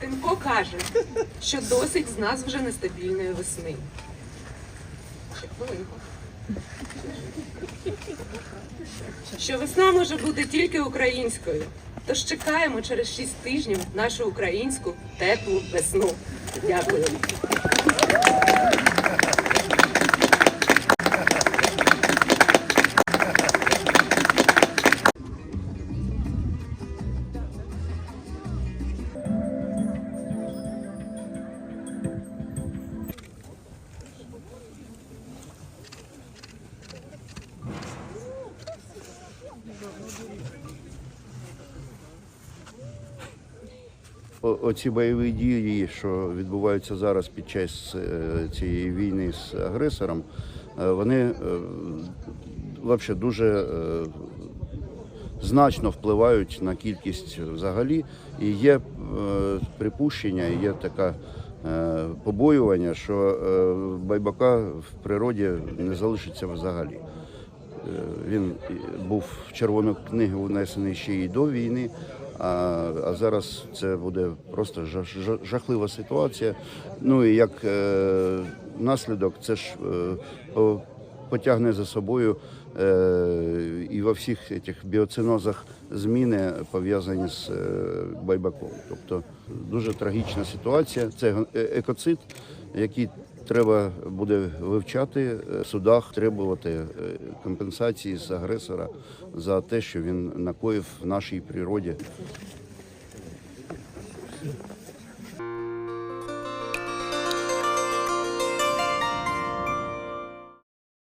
Тимко каже, що досить з нас вже нестабільної весни. Ще хвилинку. Що весна може бути тільки українською. Тож чекаємо через 6 тижнів нашу українську теплу весну. Дякую. Оці бойові дії, що відбуваються зараз під час е, цієї війни з агресором, е, вони взагалі дуже е, значно впливають на кількість взагалі. І є е, припущення, є таке е, побоювання, що е, байбака в природі не залишиться взагалі. Е, Він був в червону книгу внесений ще й до війни, а, а зараз це буде просто жах- жах- жахлива ситуація. Ну і як е, наслідок, це ж е, потягне за собою е, і во всіх цих біоцинозах зміни пов'язані з е, байбаком. Тобто дуже трагічна ситуація. Це е- екоцид, який треба буде вивчати в судах, требувати компенсації з агресора за те, що він накоїв в нашій природі.